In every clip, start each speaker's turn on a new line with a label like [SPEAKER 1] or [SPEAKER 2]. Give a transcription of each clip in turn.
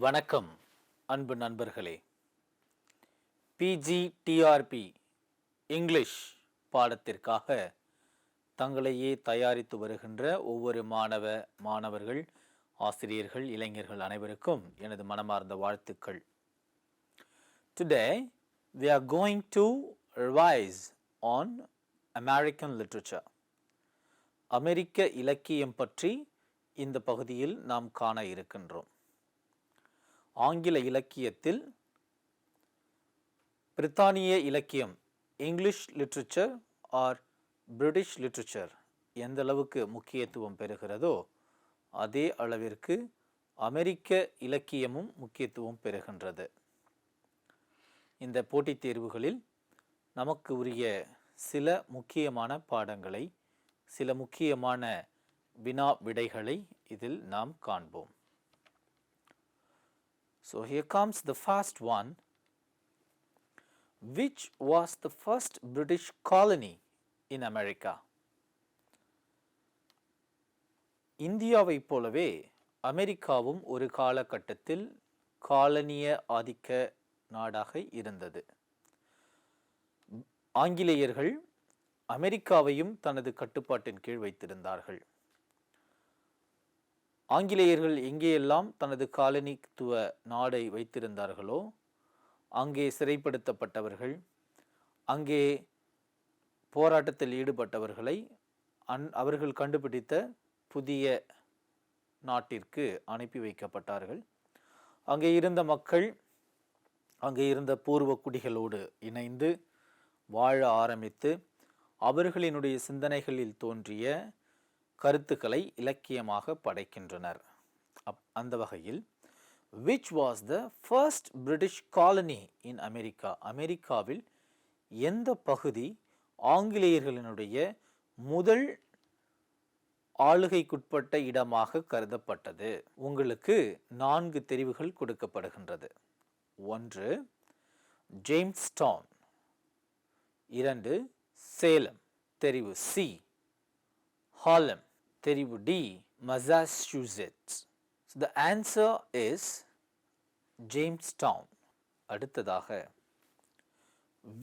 [SPEAKER 1] வணக்கம் அன்பு நண்பர்களே. பிஜிடிஆர்பி இங்கிலீஷ் பாடத்திற்காக தங்களையே தயாரித்து வருகின்ற ஒவ்வொரு மாணவ மாணவர்கள் ஆசிரியர்கள் இளைஞர்கள் அனைவருக்கும் எனது மனமார்ந்த வாழ்த்துக்கள். Today we are going to revise on American literature அமெரிக்க இலக்கியம் பற்றி இந்த பகுதியில் நாம் காண இருக்கின்றோம். ஆங்கில இலக்கியத்தில் பிரித்தானிய இலக்கியம் English literature or British literature எந்த அளவுக்கு முக்கியத்துவம் பெறுகிறதோ அதே அளவிற்கு அமெரிக்க இலக்கியமும் முக்கியத்துவம் பெறுகின்றது. இந்த போட்டித் தேர்வுகளில் நமக்கு உரிய சில முக்கியமான பாடங்களை சில முக்கியமான வினா விடைகளை இதில் நாம் காண்போம். So here comes the first one. Which was the first British colony in America? இந்தியாவைப் போலவே அமெரிக்காவும் ஒரு காலகட்டத்தில் காலனிய ஆதிக்க நாடாக இருந்தது ஆங்கிலேயர்கள் அமெரிக்காவையும் தனது கட்டுப்பாட்டின் கீழ் வைத்திருந்தார்கள் ஆங்கிலேயர்கள் எங்கேயெல்லாம் தனது காலனித்துவ நாடை வைத்திருந்தார்களோ அங்கே சிறைப்படுத்தப்பட்டவர்கள் அங்கே போராட்டத்தில் ஈடுபட்டவர்களை அந் அவர்கள் கண்டுபிடித்த புதிய நாட்டிற்கு அனுப்பி வைக்கப்பட்டார்கள். அங்கே இருந்த மக்கள் அங்கே இருந்த பூர்வ குடிகளோடு இணைந்து வாழ ஆரம்பித்து அவர்களினுடைய சிந்தனைகளில் தோன்றிய கருத்துக்களை இலக்கியமாக படைக்கின்றனர். அப் அந்த வகையில் which was the first British colony in America அமெரிக்காவில் எந்த பகுதி ஆங்கிலேயர்களினுடைய முதல் ஆளுகைக்குட்பட்ட இடமாக கருதப்பட்டது? உங்களுக்கு நான்கு தெரிவுகள் கொடுக்கப்படுகின்றது. ஒன்று ஜேம்ஸ் டவுன் இரண்டு சேலம் தெரிவு சி ஹாலம் தெரிவு D Massachusetts the answer is Jamestown அடுத்ததாக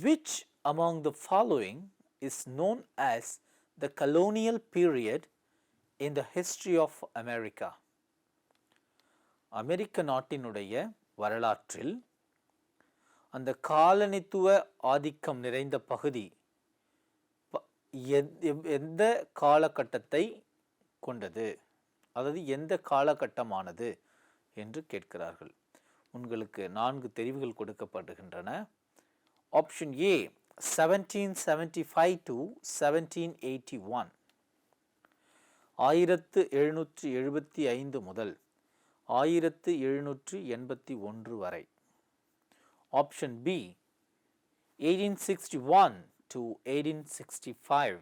[SPEAKER 1] which among the following is known as the colonial period in the history of America அமெரிக்க நாட்டினுடைய வரலாற்றில் அந்த காலனித்துவ ஆதிக்கம் நிறைந்த பகுதி ப- எத்- எவ்- எந்த காலகட்டத்தை கொண்டது. அதாவது எந்த காலகட்டமானது என்று கேட்கிறார்கள். உங்களுக்கு நான்கு தெரிவுகள் கொடுக்கப்படுகின்றன. Option A seventeen seventy five to seventeen eighty one ஆயிரத்து எழுநூற்றி எழுபத்தி ஐந்து முதல் ஆயிரத்து எழுநூற்று எண்பத்தி ஒன்று வரை. Option B eighteen sixty one to eighteen sixty five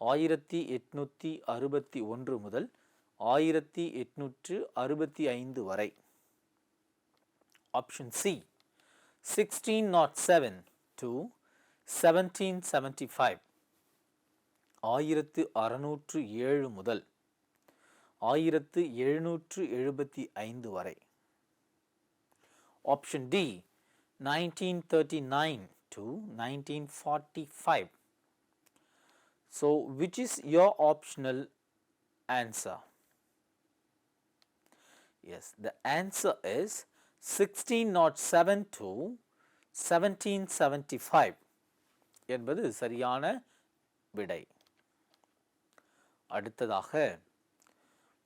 [SPEAKER 1] ஆயிரத்தி எட்நூற்றி அறுபத்தி ஒன்று முதல் ஆயிரத்தி எட்நூற்று அறுபத்தி ஐந்து வரை. Option C sixteen naught seven to seventeen seventy five ஆயிரத்து அறுநூற்று ஏழு முதல் ஆயிரத்து எழுநூற்று எழுபத்தி ஐந்து வரை. Option D nineteen thirty nine to nineteen forty five so which is your optional answer yes the answer is sixteen not seven to seventeen seventy five என்பது சரியான விடை அடுத்ததாக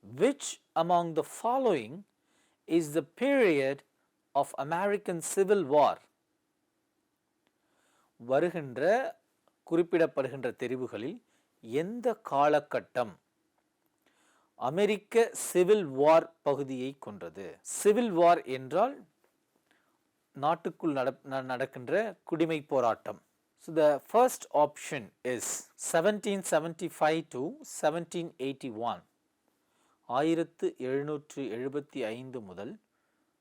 [SPEAKER 1] which among the following is the period of American Civil War வருகின்ற குறிப்பிடப்படுகின்ற தெரிவுகளில் எந்த காலகட்டம் அமெரிக்க civil war பகுதியை கொண்டது civil war என்றால் நாட்டுக்குள் நட ந- நடக்கின்ற குடிமை போராட்டம். So the first option is seventeen seventy five to seventeen eighty one ஆயிரத்து எழுநூற்று எழுபத்தி ஐந்து முதல்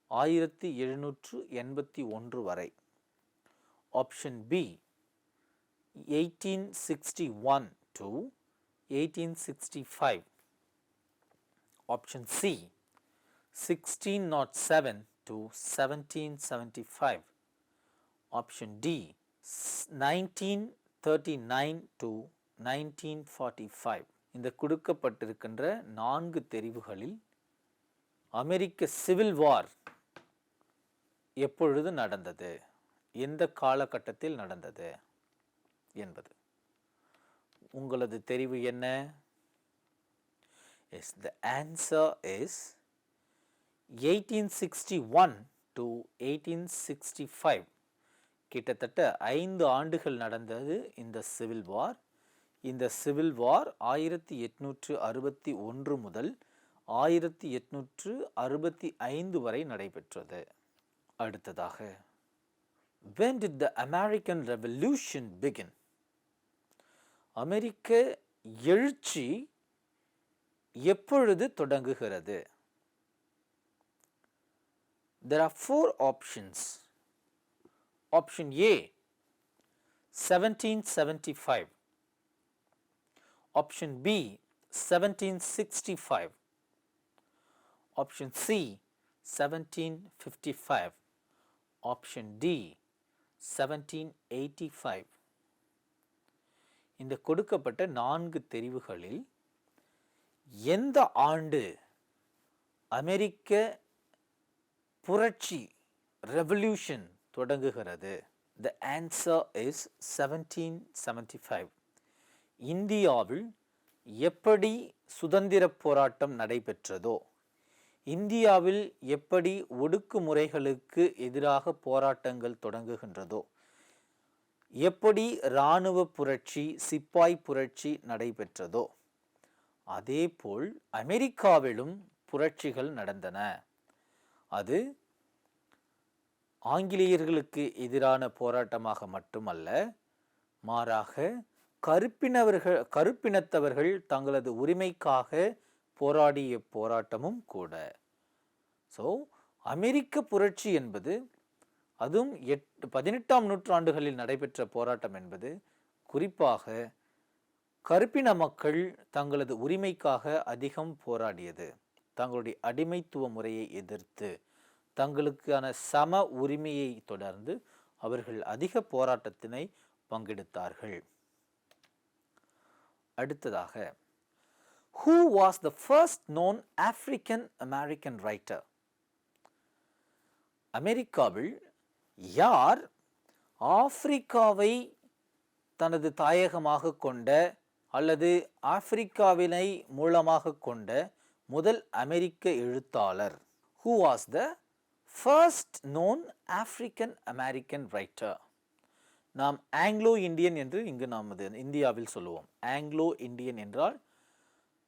[SPEAKER 1] ஆயிரத்தி எழுநூற்று எண்பத்தி ஒன்று வரை. Option B eighteen sixty one to eighteen 1607 to 1775. Option D, 1939 to 1945. இந்த கொடுக்கப்பட்டிருக்கின்ற நான்கு தெரிவுகளில் அமெரிக்க சிவில் வார் எப்பொழுது நடந்தது எந்த காலகட்டத்தில் நடந்தது என்பது. உங்களது தெரிவு என்ன? Yes the answer is eighteen sixty one to eighteen sixty five கிட்டத்தட்ட ஐந்து ஆண்டுகள் நடந்தது இந்த சிவில் வார் இந்த சிவில் வார் ஆயிரத்தி எட்நூற்று அறுபத்தி ஒன்று முதல் ஆயிரத்தி எட்நூற்று அறுபத்தி ஐந்து வரை நடைபெற்றது. அடுத்ததாக when did the American revolution begin அமெரிக்க எழுச்சி எப்பொழுது தொடங்குகிறது there are four options option A seventeen seventy five option B seventeen sixty five option C seventeen fifty five option D seventeen eighty five இந்த கொடுக்கப்பட்ட நான்கு தெரிவுகளில் எந்த ஆண்டு அமெரிக்க புரட்சி ரெவல்யூஷன் தொடங்குகிறது? The answer is seventeen seventy five இந்தியாவில் எப்படி சுதந்திர போராட்டம் நடைபெற்றதோ இந்தியாவில் எப்படி ஒடுக்குமுறைகளுக்கு எதிராக போராட்டங்கள் தொடங்குகின்றதோ எப்படி இராணுவ புரட்சி சிப்பாய் புரட்சி நடைபெற்றதோ அதேபோல் அமெரிக்காவிலும் புரட்சிகள் நடந்தன. அது ஆங்கிலேயர்களுக்கு எதிரான போராட்டமாக மட்டுமல்ல மாறாக கருப்பினவர்கள் கருப்பினத்தவர்கள் தங்களது உரிமைக்காக போராடிய போராட்டமும் கூட. ஸோ அமெரிக்க புரட்சி என்பது அதுவும் எட் பதினெட்டாம் நூற்றாண்டுகளில் நடைபெற்ற போராட்டம் என்பது குறிப்பாக கருப்பின மக்கள் தங்களது உரிமைக்காக அதிகம் போராடியது. தங்களுடைய அடிமைத்துவ முறையை எதிர்த்து தங்களுக்கான சம உரிமையை தொடர்ந்து அவர்கள் அதிக போராட்டத்தினை பங்கெடுத்தார்கள். அடுத்ததாக who was the first known African American writer அமெரிக்காவில் யார் ஆப்பிரிக்காவை தனது தாயகமாக கொண்ட அல்லது ஆப்பிரிக்காவினை மூலமாக கொண்ட முதல் அமெரிக்க எழுத்தாளர்? Who was the first known African American writer நாம் ஆங்கிலோ இந்தியன் என்று இங்கு நாம் அது இந்தியாவில் சொல்லுவோம். ஆங்கிலோ இந்தியன் என்றால்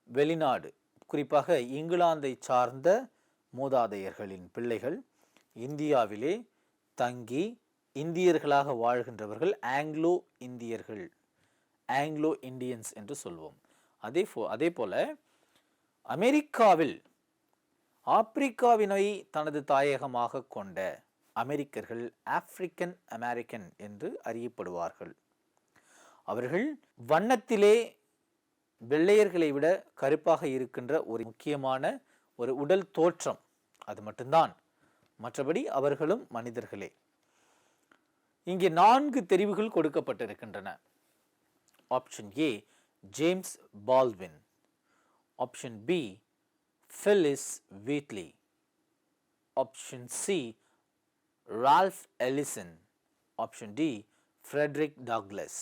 [SPEAKER 1] வெளிநாடு குறிப்பாக இங்கிலாந்தை சார்ந்த மூதாதையர்களின் பிள்ளைகள். இந்தியாவிலே தங்கி இந்தியர்களாக வாழ்கின்றவர்கள் ஆங்கிலோ இந்தியர்கள். ஆங்கிலோ இந்தியன்ஸ் என்று சொல்வோம். அதே போ அதே போல் அமெரிக்காவில் ஆப்பிரிக்காவினை தனது தாயகமாக கொண்ட அமெரிக்கர்கள் ஆப்பிரிக்கன் அமெரிக்கன் என்று அறியப்படுவார்கள். அவர்கள் வண்ணத்திலே வெள்ளையர்களை விட கருப்பாக இருக்கின்ற ஒரு முக்கியமான ஒரு உடல் தோற்றம். அது மட்டும்தான். மற்றபடி அவர்களும் மனிதர்களே. இங்கே நான்கு தெரிவுகள் கொடுக்கப்பட்டிருக்கின்றன. Option A James Baldwin option B Phillis Wheatley option C Ralph Ellison option D Frederick Douglass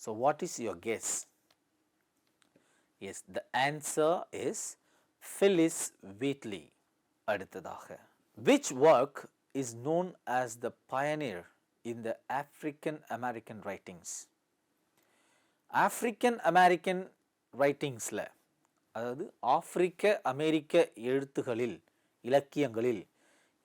[SPEAKER 1] so what is your guess yes the answer is Phillis Wheatley அடுத்ததாக. Which work is known as the pioneer in the African American writings African American ரைட்டிங்ஸில் அதாவது ஆப்பிரிக்க அமெரிக்க எழுத்துகளில் இலக்கியங்களில்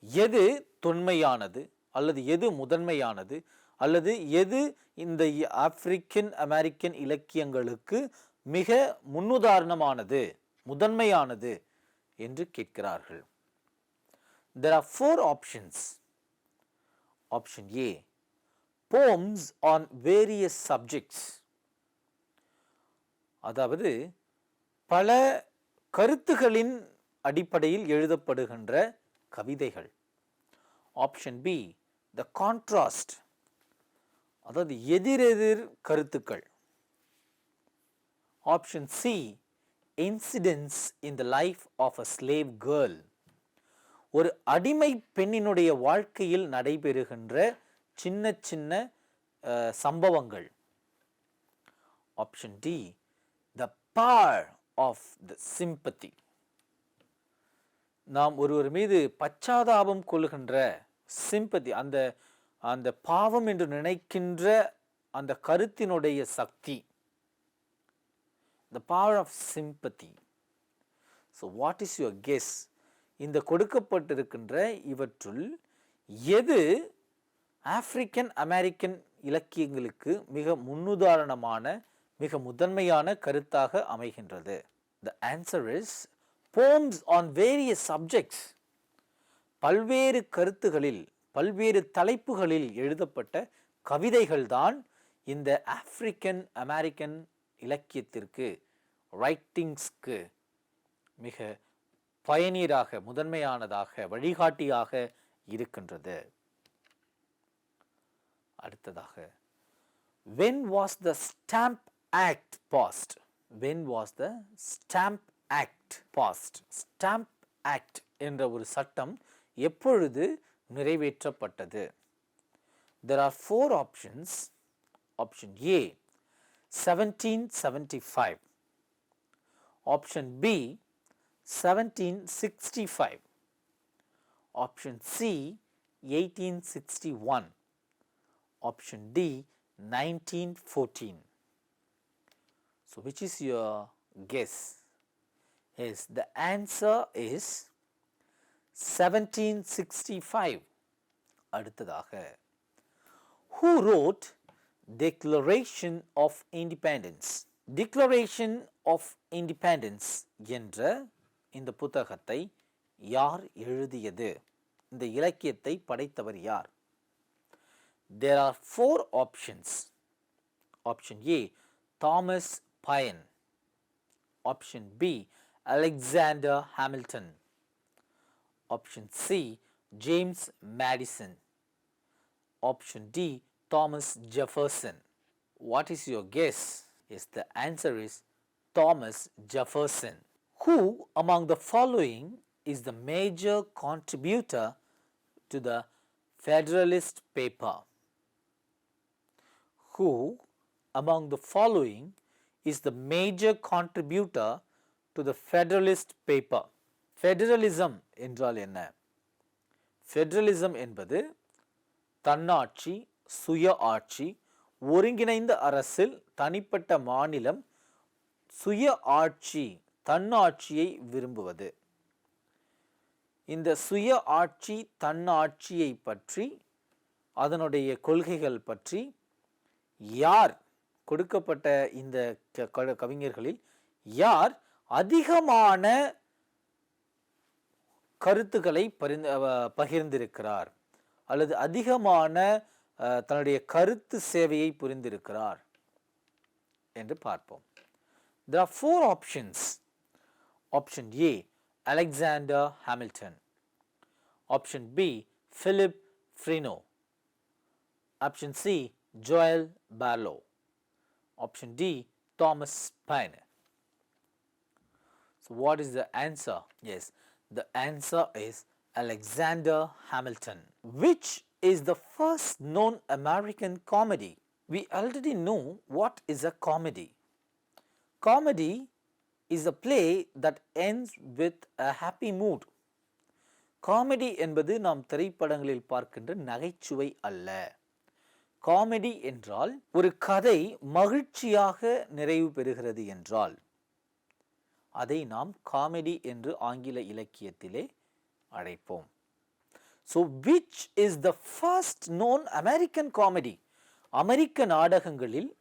[SPEAKER 1] எது தொன்மையானது அல்லது எது முதன்மையானது அல்லது எது இந்த ஆப்பிரிக்கன் அமெரிக்கன் இலக்கியங்களுக்கு மிக முன்னுதாரணமானது முதன்மையானது என்று கேட்கிறார்கள். There are four options option A poems on various subjects அதாவது பல கருத்துகளின் அடிப்படையில் எழுதப்படுகின்ற கவிதைகள். ஆப்ஷன் பி த கான்ட்ராஸ்ட் அதாவது எதிரெதிர் கருத்துக்கள். Option C incidents in the life of a slave girl ஒரு அடிமை பெண்ணினுடைய வாழ்க்கையில் நடைபெறுகின்ற சின்ன சின்ன சம்பவங்கள். Option D the power of the sympathy நாம் ஒருவர் மீது பச்சாதாபம் கொள்கின்ற சிம்பதி அந்த அந்த பாவம் என்று நினைக்கின்ற அந்த கருத்தினுடைய சக்தி. The power of sympathy so what is your guess இந்த கொடுக்கப்பட்டிருக்கின்ற இவற்றுள் எது ஆப்பிரிக்கன் அமெரிக்கன் இலக்கியங்களுக்கு மிக முன்னுதாரணமான மிக முதன்மையான கருத்தாக அமைகின்றது? The answer is poems on various subjects பல்வேறு கருத்துகளில் பல்வேறு தலைப்புகளில் எழுதப்பட்ட கவிதைகள்தான் இந்த ஆப்பிரிக்கன் அமெரிக்கன் இலக்கியத்திற்கு ரைட்டிங்ஸ்க்கு மிக பயனீராக முதன்மையானதாக வழிகாட்டியாக இருக்கின்றது அடுத்ததாக when was the stamp act passed when was the stamp act passed stamp act என்ற ஒரு சட்டம் எப்பொழுது நிறைவேற்றப்பட்டது there are four options option A seventeen seventy five option B 1765 option c 1861 option D 1914 so which is your guess yes the answer is 1765 அடுத்ததாக who wrote declaration of independence declaration of independence என்ற இந்த புத்தகத்தை யார் எழுதியது இந்த இலக்கியத்தை படைத்தவர் யார் there are four options option A Thomas Paine option B Alexander Hamilton option C James Madison option D Thomas Jefferson what is your guess is the answer is Thomas Jefferson Who among the following is the major contributor to the Federalist paper? Who among the following is the major contributor to the Federalist paper? Federalism என்றால் என்ன federalism என்பது தன்னாட்சி சுய ஆட்சி ஒருங்கிணைந்த அரசில் தனிப்பட்ட மாநிலம் சுய ஆட்சி தன்னாட்சியை விரும்புவது. இந்த சுய ஆட்சி தன்னாட்சியை பற்றி அதனுடைய கொள்கைகள் பற்றி யார் கொடுக்கப்பட்ட இந்த க- கவிஞர்களில் யார் அதிகமான கருத்துக்களை பரிந்து பகிர்ந்திருக்கிறார்? அல்லது அதிகமான தன்னுடைய கருத்து சேவையை புரிந்திருக்கிறார்? என்று பார்ப்போம். The four options option a alexander hamilton. Option b philip freno option c joel barlow. Option d thomas paine so what is the answer? Yes the answer is alexander hamilton which is the first known american comedy. We already know what is a comedy. Comedy is a play that ends with a happy mood comedy என்பது நாம் திரைப்படங்களில் பார்க்கின்ற நகைச்சுவை அல்ல. Comedy என்றால் ஒரு கதை மகிழ்ச்சியாக நிறைவு பெறுகிறது என்றால். அதை நாம் காமெடி என்று ஆங்கில இலக்கியத்திலே அழைப்போம். So which is the first known American comedy அமெரிக்க நாடகங்களில்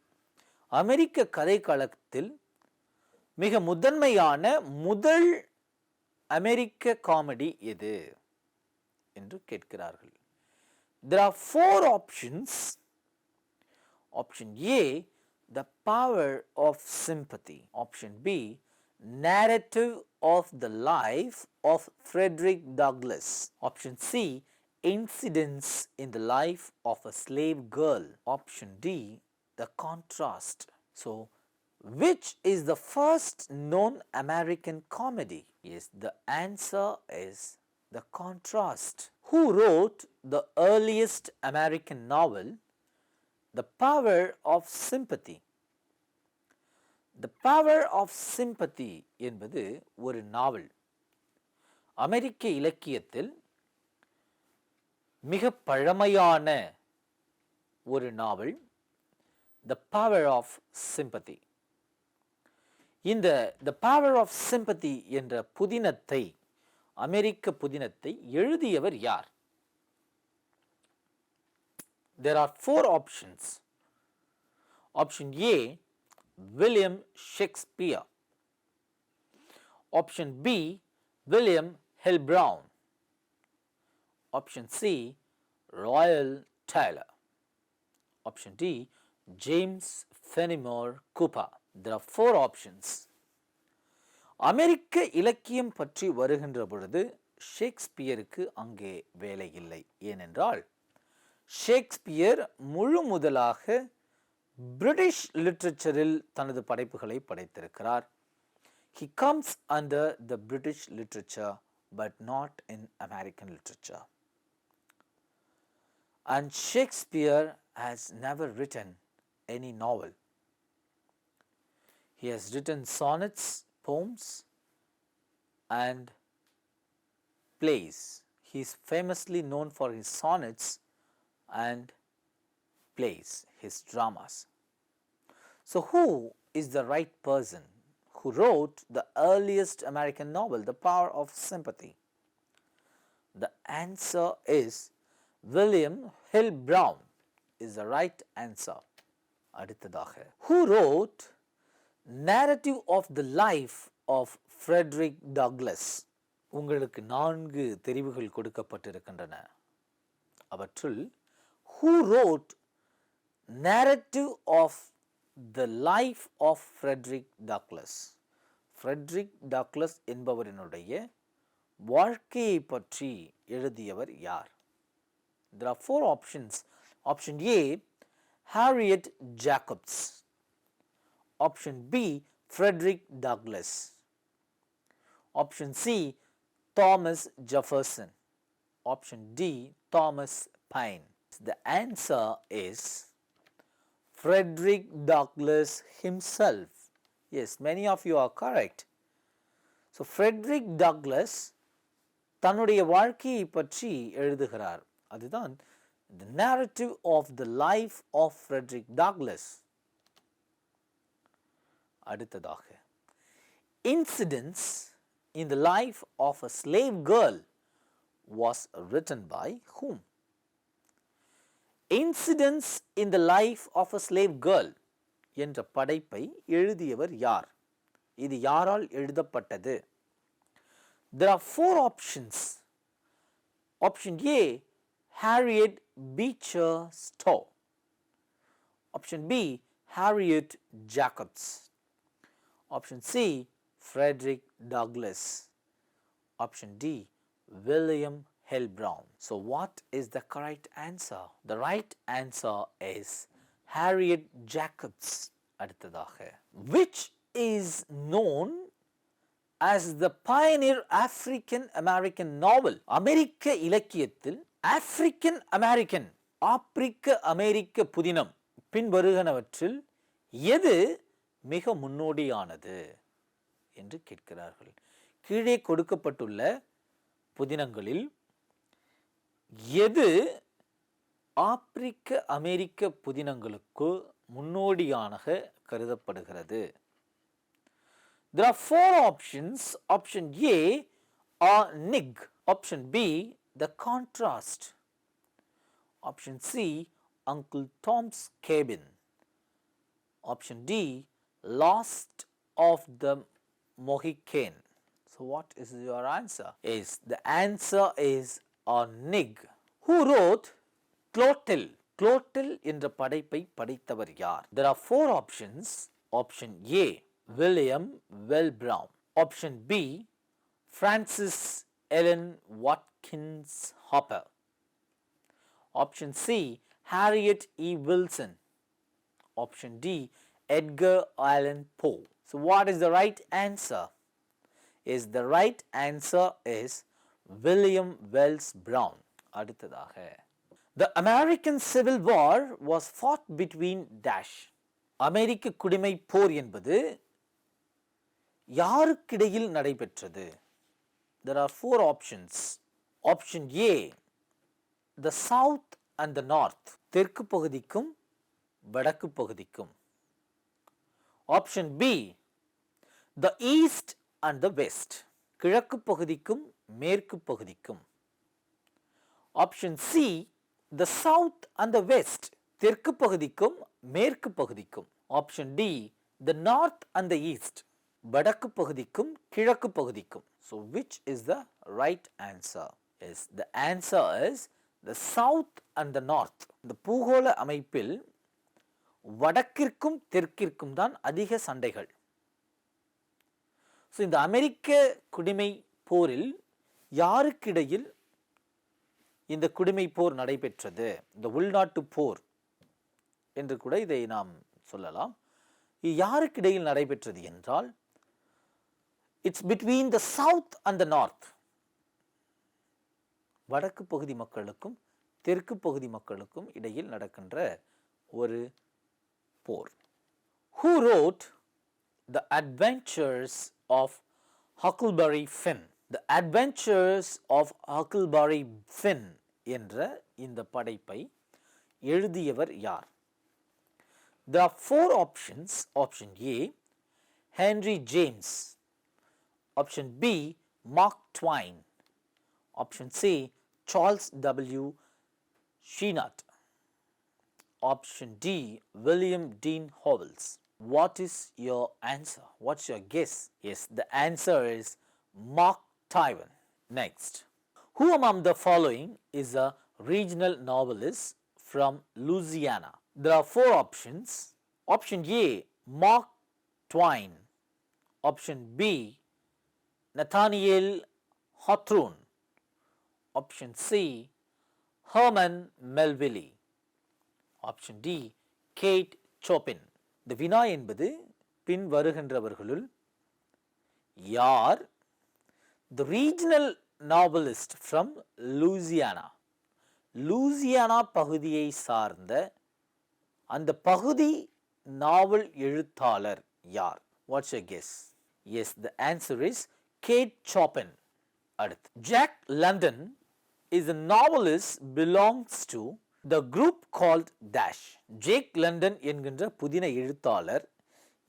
[SPEAKER 1] அமெரிக்க கதைக்களத்தில் மிக முதன்மையான முதல் அமெரிக்க காமெடி எது என்று கேட்கிறார்கள் there are four options option A the power of sympathy option B narrative of the life of Frederick Douglass option C incidents in the life of a slave girl option D the contrast so which is the first known American comedy? Yes, the answer is The Contrast. Who wrote the earliest American novel, The Power of Sympathy? The power of sympathy என்பது ஒரு நாவல் அமெரிக்க இலக்கியத்தில் மிக பழமையான ஒரு novel the power of sympathy இந்த the power of sympathy என்ற புதினத்தை அமெரிக்க புதினத்தை எழுதியவர் யார் there are four options option A William Shakespeare option B William Hill Brown option C Royall Tyler option D James Fenimore Cooper There are four options. அமெரிக்க இலக்கியம் பற்றி வருகின்ற பொழுது ஷேக்ஸ்பியருக்கு அங்கே வேலை இல்லை. ஏனென்றால் ஷேக்ஸ்பியர் முழு முதலாக பிரிட்டிஷ் லிட்ரேச்சரில் தனது படைப்புகளை படைத்திருக்கிறார். He comes under the British literature but not in American literature and Shakespeare has never written any novel He has written sonnets, poems, and plays. He is famously known for his sonnets and plays, his dramas. So, who is the right person who wrote the earliest American novel, The Power of Sympathy? The answer is William Hill Brown is the right answer. അടുത്തதாக Who wrote narrative of the life of Frederick Douglass உங்களுக்கு நான்கு தெரிவுகள் கொடுக்கப்பட்டிருக்கின்றன அவற்றுள் who wrote narrative of the life of Frederick Douglass Frederick Douglass என்பவரினுடைய வாழ்க்கையை பற்றி எழுதியவர் யார் there are four options option A Harriet Jacobs Option B, Frederick Douglass. Option C, Thomas Jefferson. Option D, Thomas Paine. The answer is Frederick Douglass himself. Yes, many of you are correct. So, Frederick Douglass தன்னுடைய வாழ்க்கையை பற்றி எழுதுகிறார் அதுதான் the narrative of the life of Frederick Douglass. அடுத்ததாக incidents in the life of a slave girl was written by whom? Incidents in the life of a slave girl என்ற படைப்பை எழுதியவர் யார் இது யாரால் எழுதப்பட்டது There are four options. Option A, Harriet Beecher Stowe. Option B, Harriet Jacobs. Option C, Frederick Douglass. Option D, William Hill Brown. So, what is the correct answer? The right answer is Harriet Jacobs. அடுத்ததாக which is known as the pioneer African American novel அமெரிக்க இலக்கியத்தில் African American ஆப்பிரிக்க அமெரிக்க புதினம் பின்வருகனவற்றில் எது மிக முன்னோடியானது என்று கேட்கிறார்கள் கீழே கொடுக்கப்பட்டுள்ள புதினங்களில் எது ஆப்பிரிக்க அமெரிக்க புதினங்களுக்கு முன்னோடியாக கருதப்படுகிறது There are four options. Option A are Nig. Option B, The Contrast. Option C, Uncle Tom's Cabin. Option D, Lost of the Mohican. So, what is your answer? Is the answer is a Nig. Who wrote Clotel? Clotel என்ற படைப்பை படைத்தவர் யார்? There are four options. Option A, William Well Brown. Option B, Francis Ellen Watkins Hopper. Option C, Harriet E. Wilson. Option D, Edgar Allan Poe. So, what is the right answer? Is the right answer is William Wells Brown. அடுத்ததாக The American Civil War was fought between dash. அமெரிக்க குடிமை போர் என்பது யாருக்கிடையில் நடைபெற்றது There are four options. Option A, the south and the north. தெற்கு பகுதிக்கும் வடக்கு பகுதிக்கும். Option B, the east and the west. கிழக்கு பகுதிக்கும் மேற்கு பகுதிக்கும். Option C, the south and the west. தெற்கு பகுதிக்கும் மேற்கு பகுதிக்கும். Option D, the north and the east. வடக்கு பகுதிக்கும் கிழக்கு பகுதிக்கும். So which is the right answer? Yes, the answer is the south and the north. இந்த பூகோள அமைப்பில் வடக்கிற்கும் தெற்கிற்கும் தான் அதிக சண்டைகள். ஸோ இந்த அமெரிக்க குடிமை போரில் யாருக்கிடையில் இந்த குடிமை போர் நடைபெற்றது? இந்த உள்நாட்டு போர் என்று கூட இதை நாம் சொல்லலாம். யாருக்கிடையில் நடைபெற்றது என்றால் it's between the south and the north வடக்கு பகுதி மக்களுக்கும் தெற்கு பகுதி மக்களுக்கும் இடையில் நடக்கின்ற ஒரு போர் who wrote the adventures of Huckleberry Finn the adventures of Huckleberry Finn என்ற இந்த படைப்பை எழுதியவர் யார் There are four options. Option A, Henry James. Option B, Mark Twain. Option C, Charles W. Option D, William Dean Howells. What is your answer? What's your guess? Yes, the answer is Mark Twain. Next, who among the following is a regional novelist from Louisiana? There are four options. Option A, Mark Twain. Option B, Nathaniel Hawthorne. Option C, Herman Melville. Option D Kate Chopin இந்த வினா என்பது பின் வருகின்றவர்களுள் யார்? The regional novelist from Louisiana Louisiana பகுதியை சார்ந்த அந்த பகுதி நாவல் எழுத்தாளர் யார்? What's a guess yes the answer is Kate Chopin அடுத்து Jack London is a novelist belongs to the group called dash Jack London என்கின்ற புதின எழுத்தாளர்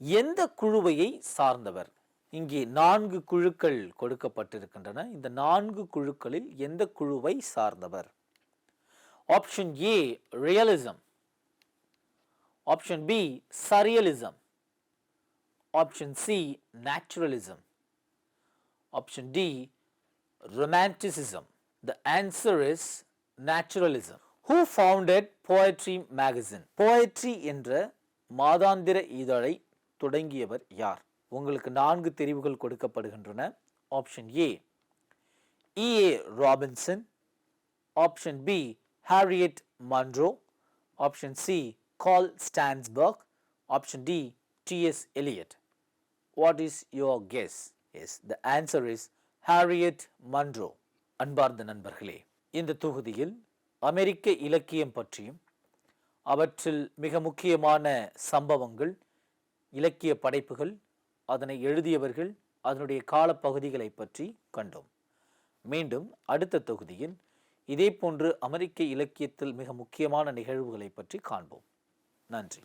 [SPEAKER 1] எந்த குழுவையை சார்ந்தவர்? இங்கே நான்கு குழுக்கள் கொடுக்கப்பட்டிருக்கின்றன. இந்த நான்கு குழுக்களில் எந்த குழுவை சார்ந்தவர்? Option A realism option B surrealism option C naturalism option D romanticism the answer is naturalism who founded poetry magazine poetry என்ற மாதாந்திர இதழை தொடங்கியவர் யார்? உங்களுக்கு நான்கு தெரிவுகள் கொடுக்கப்படுகின்றன. Option A EA Robinson option B Harriet Monroe option C Carl Sandburg option D TS Eliot what is your guess yes the answer is Harriet Monroe அன்பார்ந்த நண்பர்களே இந்த தொகுதியில் அமெரிக்க இலக்கியம் பற்றியும் அவற்றில் மிக முக்கியமான சம்பவங்கள் இலக்கிய படைப்புகள் அதனை எழுதியவர்கள் அதனுடைய காலப்பகுதிகளை பற்றி கண்டோம். மீண்டும் அடுத்த தொகுதியில் இதே போன்று அமெரிக்க இலக்கியத்தில் மிக முக்கியமான நிகழ்வுகளை பற்றி காண்போம். நன்றி.